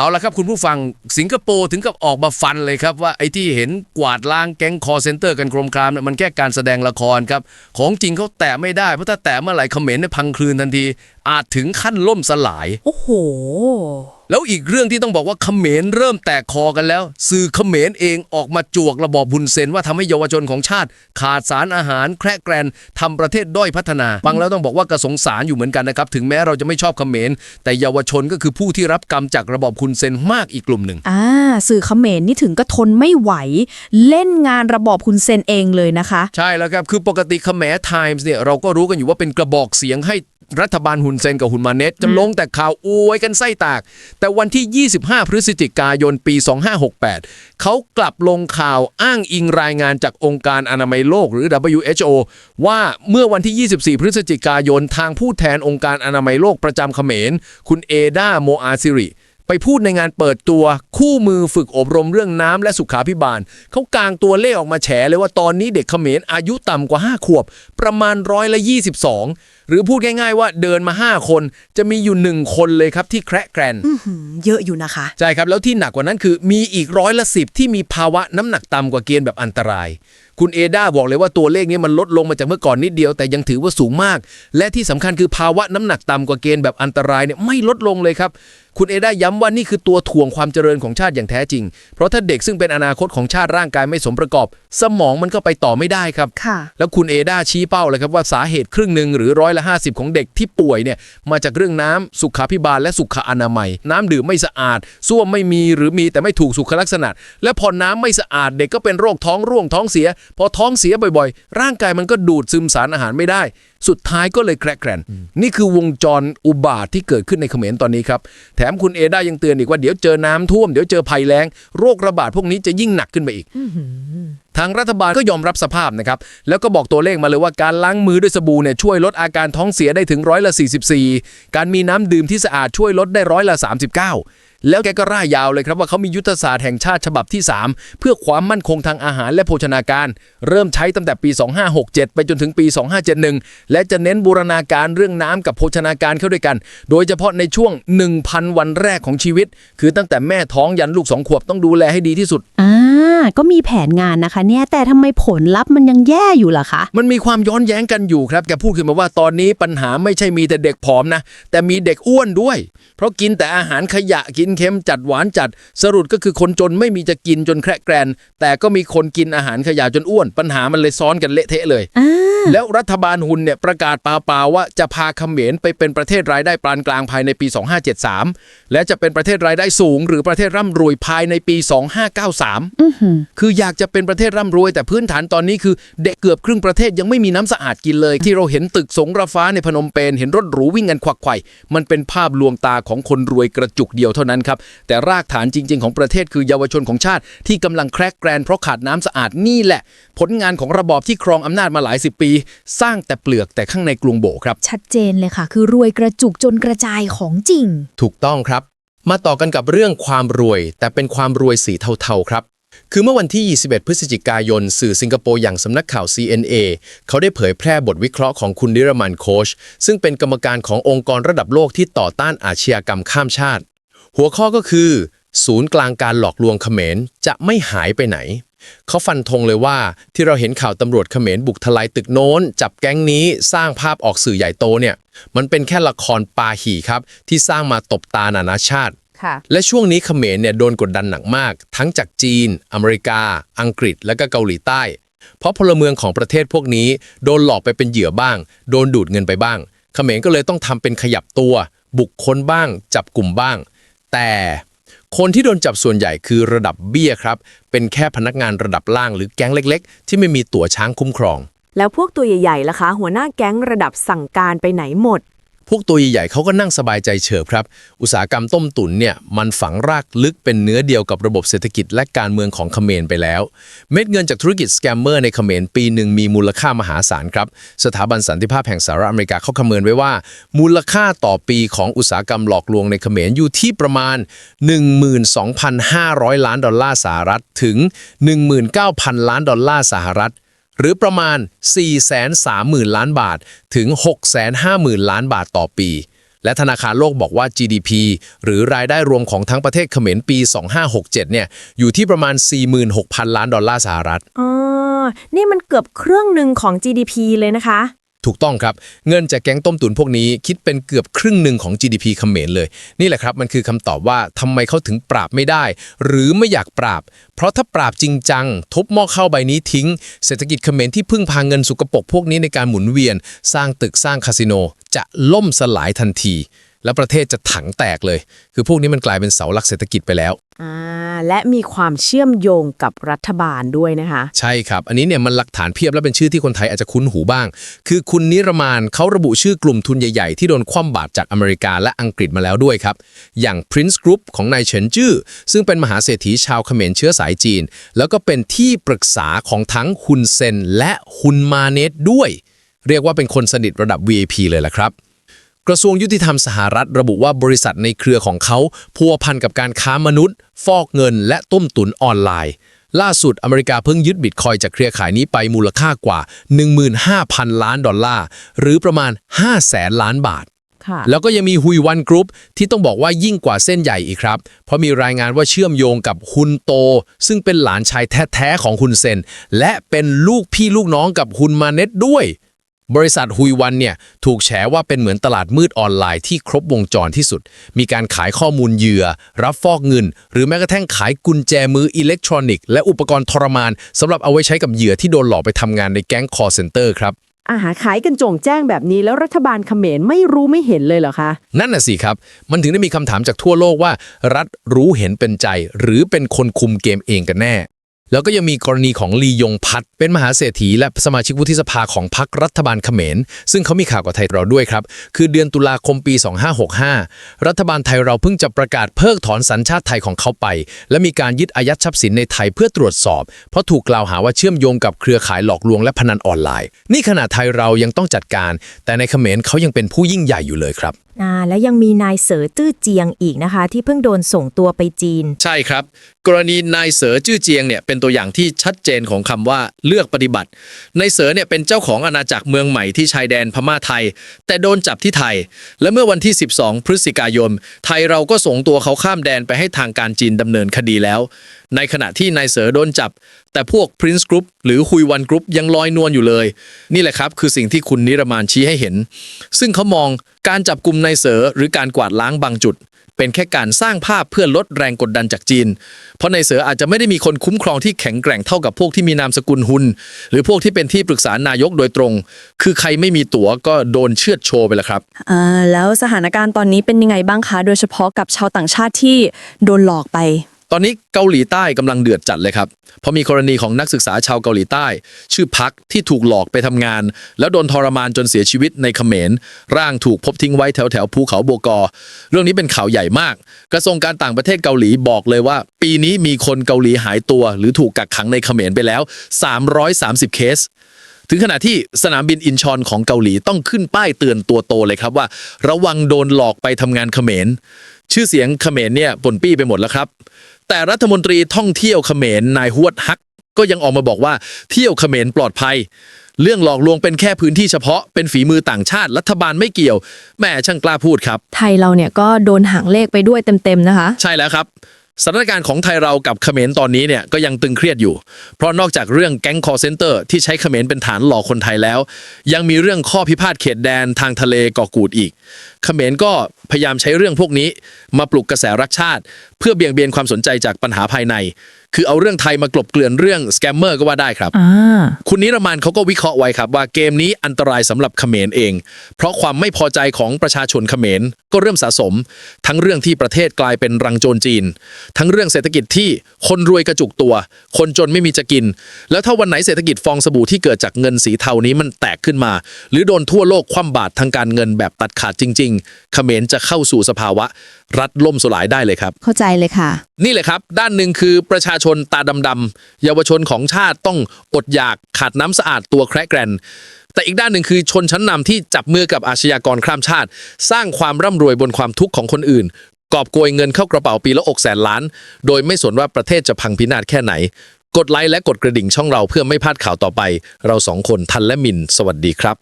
เอาละครับคุณผู้ฟังสิงคโปร์ถึงกับออกมาฟันเลยครับว่าไอ้ที่เห็นกวาดล้างแก๊งคอเซนเตอร์กันโครมครามเนี่ยมันแค่การแสดงละครครับ ของจริงเขาแตะไม่ได้ เพราะถ้าแตะเมื่อไหร่เขมรเนี่ยพังคลืนทันที อาจถึงขั้นล่มสลาย โอ้โห แล้วอีกเรื่องที่ต้องบอกว่าเขมรเริ่มแตกคอกันแล้ว สื่อเขมรเองออกมาจวกระบอบบุญเซนว่าทำให้เยาวชนของชาติ ขาดสารอาหารแคระแกรนทำประเทศด้อยพัฒนาฟังแล้วต้องบอกว่ากระสงสารอยู่เหมือนกันนะครับ ถึงแม้เราจะไม่ชอบเขมร แต่เยาวชนก็คือผู้ที่รับกรรมจากระบอบคุณเซนมากอีกกลุ่มหนึ่งอ่าสื่อเขมรนี่ถึงก็ทนไม่ไหว เล่นงานระบอบคุณเซนเองเลยนะคะ ใช่แล้วครับคือปกติเขมรไทมส์เนี่ยเราก็รู้กันอยู่ว่าเป็นกระบอกเสียงให้รัฐบาลฮุนเซนกับฮุนมาเนตจะลงแต่ข่าวอวยกันไส้ตากแต่วันที่ 25 พฤศจิกายนปี 2568 เขากลับลงข่าวอ้างอิงรายงานจากองค์การอนามัยโลกหรือ WHO ว่าเมื่อวันที่ 24 พฤศจิกายนทางผู้แทนองค์การอนามัยโลกประจำเขมร คุณเอดาโมอาซิริไปพูดในงานเปิดตัวคู่มือฝึกอบรมเรื่องน้ำและสุขาพิบาล เขากางตัวเลขออกมาแฉเลยว่าตอนนี้เด็กเขมรอายุต่ำกว่า 5 ขวบ ประมาณร้อยละ 22 หรือพูดง่ายๆว่าเดินมา 5 คน จะมีอยู่ 1 คนเลยครับที่แคระแกรนเยอะอยู่นะคะ ใช่ครับ แล้วที่หนักกว่านั้นคือมีอีกร้อยละสิบที่มีภาวะน้ำหนักต่ำกว่าเกณฑ์แบบอันตราย คุณเอดาบอกเลยว่าตัวเลขนี้มันลดลงมาจากเมื่อก่อนนิดเดียวแต่ยังถือว่าสูงมาก และที่สำคัญคือภาวะน้ำหนักต่ำกว่าเกณฑ์แบบอันตรายเนี่ยไม่ลดลงเลยครับคุณเอดาย้ำว่านี่คือตัวถ่วงความเจริญของชาติอย่างแท้จริง เพราะถ้าเด็กซึ่งเป็นอนาคตของชาติร่างกายไม่สมประกอบ สมองมันก็ไปต่อไม่ได้ครับค่ะแล้วคุณเอดาชี้เป้าเลยครับว่าสาเหตุครึ่งหนึ่งหรือร้อยละ 50 ของเด็กที่ป่วยเนี่ยมาจากเรื่องน้ำสุขาพิบาลและสุขอนามัย น้ำดื่มไม่สะอาดส้วมไม่มีหรือมีแต่ไม่ถูกสุขลักษณะ และพอน้ำไม่สะอาดเด็กก็เป็นโรคท้องร่วงท้องเสีย พอท้องเสียบ่อยๆ ร่างกายมันก็ดูดซึมสารอาหารไม่ได้สุดท้ายก็เลยแคระแกรนนี่คือวงจรอุบาทที่เกิดขึ้นในเขมรตอนนี้ครับ แถมคุณเอดายังเตือนอีกว่าเดี๋ยวเจอน้ำท่วมเดี๋ยวเจอภัยแล้ง โรคระบาดพวกนี้จะยิ่งหนักขึ้นไปอีก ทางรัฐบาลก็ยอมรับสภาพนะครับ แล้วก็บอกตัวเลขมาเลยว่าการล้างมือด้วยสบู่เนี่ยช่วยลดอาการท้องเสียได้ถึงร้อยละ44 การมีน้ำดื่มที่สะอาดช่วยลดได้ร้อยละ39 แล้วแกก็ร่ายยาวเลยครับว่าเขามียุทธศาสตร์แห่งชาติฉบับที่ 3 เพื่อความมั่นคงทางอาหารและโภชนาการ เริ่มใช้ตั้งแต่ปี 2567 ไปจนถึงปี 2571 และจะเน้นบูรณาการเรื่องน้ำกับโภชนาการเข้าด้วยกัน โดยเฉพาะในช่วง 1,000 วันแรกของชีวิต คือตั้งแต่แม่ท้องยันลูกสองขวบต้องดูแลให้ดีที่สุดอ่า ก็มีแผนงานนะคะ เนี่ยแต่ทำไมผลลัพธ์มันยังแย่อยู่ล่ะคะ มันมีความย้อนแย้งกันอยู่ครับแกพูดขึ้นมาว่าตอนนี้ปัญหาไม่ใช่มีแต่เด็กผอมนะ แต่มีเด็กอ้วนด้วย เพราะกินแต่อาหารขยะกินเค็มจัดหวานจัด สรุปก็คือคนจนไม่มีจะกินจนแคระแกรน แต่ก็มีคนกินอาหารขยะจนอ้วน ปัญหามันเลยซ้อนกันเละเทะเลยอ่าแล้วรัฐบาลฮุนเนี่ยประกาศปาปาว่าจะพาเขมรไปเป็นประเทศรายได้ปานกลางภายในปี 2573 และจะเป็นประเทศรายได้สูง หรือประเทศร่ำรวยภายในปี 2593อื้อหือคืออยากจะเป็นประเทศร่ำรวย แต่พื้นฐานตอนนี้คือเด็กเกือบครึ่งประเทศยังไม่มีน้ำสะอาดกินเลย ที่เราเห็นตึกสงระฟ้าในพนมเปญเห็นรถหรูวิ่งกันควักไขว่มันเป็นภาพลวงตาของคนรวยกระจุกเดียวเท่านั้นครับแต่รากฐานจริง ๆ ของประเทศคือเยาวชนของชาติ ที่กำลังแครกแกรนเพราะขาดน้ำสะอาดนี่แหละ ผลงานของระบอบที่ครองอำนาจมาหลายสิบปี สร้างแต่เปลือกแต่ข้างในกรุงโบครับ ชัดเจนเลยค่ะ คือรวยกระจุกจนกระจายของจริง ถูกต้องครับ มาต่อกันกับเรื่องความรวย แต่เป็นความรวยสีเทาๆครับ คือเมื่อวันที่ 21 พฤศจิกายน สื่อสิงคโปร์อย่างสำนักข่าว CNA เขาได้เผยแพร่บทวิเคราะห์ของคุณนิรมันโคช ซึ่งเป็นกรรมการขององค์กรระดับโลกที่ต่อต้านอาชญากรรมข้ามชาติ หัวข้อก็คือ ศูนย์กลางการหลอกลวงเขมรจะไม่หายไปไหน เขาฟันธงเลยว่าที่เราเห็นข่าวตำรวจเขมรบุกทลายตึกโน้น จับแก๊งนี้สร้างภาพออกสื่อใหญ่โตเนี่ย มันเป็นแค่ละครปาหี่ครับที่สร้างมาตบตานานาชาติ ค่ะ และช่วงนี้เขมรเนี่ยโดนกดดันหนักมาก ทั้งจากจีน อเมริกา อังกฤษ และก็เกาหลีใต้ เพราะพลเมืองของประเทศพวกนี้โดนหลอกไปเป็นเหยื่อบ้าง โดนดูดเงินไปบ้าง เขมรก็เลยต้องทำเป็นขยับตัว บุกค้นบ้าง จับกลุ่มบ้าง แต่คนที่โดนจับส่วนใหญ่คือระดับเบี้ยครับ เป็นแค่พนักงานระดับล่างหรือแก๊งเล็ก ๆ ที่ไม่มีตั๋วช้างคุ้มครอง แล้วพวกตัวใหญ่ๆล่ะคะ หัวหน้าแก๊งระดับสั่งการไปไหนหมด พวกตัวใหญ่ๆเขาก็นั่งสบายใจเฉิบครับ อุตสาหกรรมต้มตุ๋นเนี่ยมันฝังรากลึกเป็นเนื้อเดียวกับระบบเศรษฐกิจและการเมืองของเขมรไปแล้ว เม็ดเงินจากธุรกิจสแกมเมอร์ในเขมรปีหนึ่งมีมูลค่ามหาศาลครับ สถาบันสันติภาพแห่งสหรัฐอเมริกาเขาคำนวณไว้ว่า มูลค่าต่อปีของอุตสาหกรรมหลอกลวงในเขมรอยู่ที่ประมาณ 12,500 ล้านดอลลาร์สหรัฐถึง 19,000 ล้านดอลลาร์สหรัฐ หรือประมาณ 430,000 ล้านบาท ถึง 650,000 ล้านบาทต่อปี และธนาคารโลกบอกว่า GDP หรือรายได้รวมของทั้งประเทศเขมรปี 2567 เนี่ย อยู่ที่ประมาณ 46,000 ล้านดอลลาร์สหรัฐ อ๋อ นี่มันเกือบครึ่งหนึ่งของ GDP เลยนะคะ ถูกต้องครับ เงินจากแก๊งต้มตุ๋นพวกนี้คิดเป็นเกือบครึ่งหนึ่งของ GDP เขมรเลย นี่แหละครับมันคือคำตอบว่าทำไมเขาถึงปราบไม่ได้ หรือไม่อยากปราบ เพราะถ้าปราบจริงจังทุบหม้อข้าวใบนี้ทิ้ง เศรษฐกิจเขมรที่พึ่งพาเงินสุกปกพวกนี้ในการหมุนเวียน สร้างตึกสร้างคาสิโน จะล่มสลายทันที แล้วประเทศจะถังแตกเลย คือพวกนี้มันกลายเป็นเสาหลักเศรษฐกิจไปแล้วอ่าและมีความเชื่อมโยงกับรัฐบาลด้วยนะคะ ใช่ครับ อันนี้เนี่ยมันหลักฐานเพียบและเป็นชื่อที่คนไทยอาจจะคุ้นหูบ้าง คือคุณนิรมานเขาระบุชื่อกลุ่มทุนใหญ่ๆ ที่โดนคว่ำบาตรจากอเมริกาและอังกฤษมาแล้วด้วยครับ อย่าง Prince Group ของนายเฉินจื้อซึ่งเป็นมหาเศรษฐีชาวเขมรเชื้อสายจีน แล้วก็เป็นที่ปรึกษาของทั้งฮุนเซนและฮุนมาเนตด้วย เรียกว่าเป็นคนสนิทระดับ VIP เลยล่ะครับ กระทรวงยุติธรรมสหรัฐระบุว่าบริษัทในเครือของเขาพัวพันกับการค้ามนุษย์ ฟอกเงิน และต้มตุนออนไลน์ ล่าสุดอเมริกาเพิ่งยึดบิตคอยจากเครือข่ายนี้ไปมูลค่ากว่า 15,000 ล้านดอลลาร์ หรือประมาณ 5 แสนล้านบาทค่ะแล้วก็ยังมีฮุยวันกรุ๊ปที่ต้องบอกว่ายิ่งกว่าเส้นใหญ่อีกครับ เพราะมีรายงานว่าเชื่อมโยงกับฮุนโต ซึ่งเป็นหลานชายแท้ๆของฮุนเซน และเป็นลูกพี่ลูกน้องกับฮุนมาเน็ตด้วย บริษัทฮุยวันเนี่ยถูกแฉว่าเป็นเหมือนตลาดมืดออนไลน์ที่ครบวงจรที่สุด มีการขายข้อมูลเหยื่อ รับฟอกเงิน หรือแม้กระทั่งขายกุญแจมืออิเล็กทรอนิกส์และอุปกรณ์ทรมานสำหรับเอาไว้ใช้กับเหยื่อที่โดนหลอกไปทำงานในแก๊งคอร์เซนเตอร์ครับอาหารขายกันโจ่งแจ้งแบบนี้แล้วรัฐบาลเขมรไม่รู้ไม่เห็นเลยเหรอคะ นั่นน่ะสิครับ มันถึงได้มีคำถามจากทั่วโลกว่า รัฐรู้เห็นเป็นใจ หรือเป็นคนคุมเกมเองกันแน่ แล้วก็ยังมีกรณีของลียงพัดเป็นมหาเศรษฐีและสมาชิกวุฒิสภาของพรรครัฐบาลเขมร ซึ่งเขามีข่าวกับไทยเราด้วยครับ คือเดือนตุลาคมปี 2565 รัฐบาลไทยเราเพิ่งจะประกาศเพิกถอนสัญชาติไทยของเขาไป และมีการยึดอายัดทรัพย์สินในไทยเพื่อตรวจสอบ เพราะถูกกล่าวหาว่าเชื่อมโยงกับเครือข่ายหลอกลวงและพนันออนไลน์ นี่ขณะไทยเรายังต้องจัดการ แต่ในเขมรเขายังเป็นผู้ยิ่งใหญ่อยู่เลยครับอ่าแล้วยังมีนายเสอตื้อเจียงอีกนะคะ ที่เพิ่งโดนส่งตัวไปจีน ใช่ครับ กรณีนายเสอจื้อเจียงเนี่ยเป็นตัวอย่างที่ชัดเจนของคำว่าเลือกปฏิบัติ ในเสอเนี่ยเป็นเจ้าของอาณาจักรเมืองใหม่ที่ชายแดนพม่าไทย แต่โดนจับที่ไทย และเมื่อวันที่ 12 พฤศจิกายน ไทยเราก็ส่งตัวเขาข้ามแดนไปให้ทางการจีนดำเนินคดีแล้ว ในขณะที่นายเสอโดนจับ แต่พวก Prince Group หรือฮุยวันกรุ๊ปยังลอยนวลอยู่เลย นี่แหละครับคือสิ่งที่คุณนิรมานชี้ให้เห็น ซึ่งเขามองการจับกลุ่มนายเสอหรือการกวาดล้างบางจุด เป็นแค่การสร้างภาพเพื่อลดแรงกดดันจากจีน เพราะในเสืออาจจะไม่ได้มีคนคุ้มครองที่แข็งแกร่งเท่ากับพวกที่มีนามสกุลหุนหรือพวกที่เป็นที่ปรึกษานายกโดยตรง คือใครไม่มีตั๋วก็โดนเชือดโชว์ไปแล้วครับอ่าแล้วสถานการณ์ตอนนี้เป็นยังไงบ้างคะ โดยเฉพาะกับชาวต่างชาติที่โดนหลอกไป ตอนนี้เกาหลีใต้กำลังเดือดจัดเลยครับ เพราะมีกรณีของนักศึกษาชาวเกาหลีใต้ ชื่อพักที่ถูกหลอกไปทำงาน แล้วโดนทรมานจนเสียชีวิตในเขมร ร่างถูกพบทิ้งไว้แถวแถวภูเขาโบกอ เรื่องนี้เป็นข่าวใหญ่มาก กระทรวงการต่างประเทศเกาหลีบอกเลยว่า ปีนี้มีคนเกาหลีหายตัว หรือถูกกักขังในเขมรไปแล้ว 330 เคส ถึงขณะที่สนามบินอินชอนของเกาหลีต้องขึ้นป้ายเตือนตัวโตเลยครับว่า ระวังโดนหลอกไปทำงานเขมร ชื่อเสียงเขมรเนี่ยปนปี้ไปหมดแล้วครับ แต่รัฐมนตรีท่องเที่ยวเขมรนายฮวดฮัก ก็ยังออกมาบอกว่าเที่ยวเขมรปลอดภัย เรื่องหลอกลวงเป็นแค่พื้นที่เฉพาะเป็นฝีมือต่างชาติรัฐบาลไม่เกี่ยวแม่ช่างกล้าพูดครับ ไทยเราเนี่ยก็โดนหางเลขไปด้วยเต็มๆนะคะ ใช่แล้วครับ สถานการณ์ของไทยเรากับเขมรตอนนี้เนี่ยก็ยังตึงเครียดอยู่ เพราะนอกจากเรื่องแก๊งคอร์เซนเตอร์ที่ใช้เขมรเป็นฐานหลอกคนไทยแล้ว ยังมีเรื่องข้อพิพาทเขตแดนทางทะเลก่อกูดอีก เขมรก็พยายามใช้เรื่องพวกนี้ มาปลุกกระแสรักชาติ เพื่อเบี่ยงเบนความสนใจจากปัญหาภายใน คือเอาเรื่องไทยมากลบเกลื่อนเรื่องสแกมเมอร์ก็ว่าได้ครับอ่าคุณนิรมานเขาก็วิเคราะห์ไว้ครับว่าเกมนี้อันตรายสำหรับเขมรเอง เพราะความไม่พอใจของประชาชนเขมรก็เริ่มสะสม ทั้งเรื่องที่ประเทศกลายเป็นรังโจรจีน ทั้งเรื่องเศรษฐกิจที่คนรวยกระจุกตัว คนจนไม่มีจะกิน แล้วถ้าวันไหนเศรษฐกิจฟองสบู่ที่เกิดจากเงินสีเทานี้มันแตกขึ้นมา หรือโดนทั่วโลกคว่ำบาตรทางการเงินแบบตัดขาดจริง ๆ เขมรจะเข้าสู่สภาวะ รัฐล่มสลายได้เลยครับ เข้าใจเลยค่ะ นี่แหละครับ ด้านหนึ่งคือประชาชนตาดำๆเยาวชนของชาติต้องอดอยากขาดน้ำสะอาดตัวแคระแกรนแต่อีกด้านหนึ่งคือชนชั้นนำที่จับมือกับอาชญากรข้ามชาติ สร้างความร่ำรวยบนความทุกข์ของคนอื่น กอบโกยเงินเข้ากระเป๋าปีละอกแสนล้าน โดยไม่สนว่าประเทศจะพังพินาศแค่ไหน กดไลค์และกดกระดิ่งช่องเราเพื่อไม่พลาดข่าวต่อไป เราสองคนทันและมิน สวัสดีครับ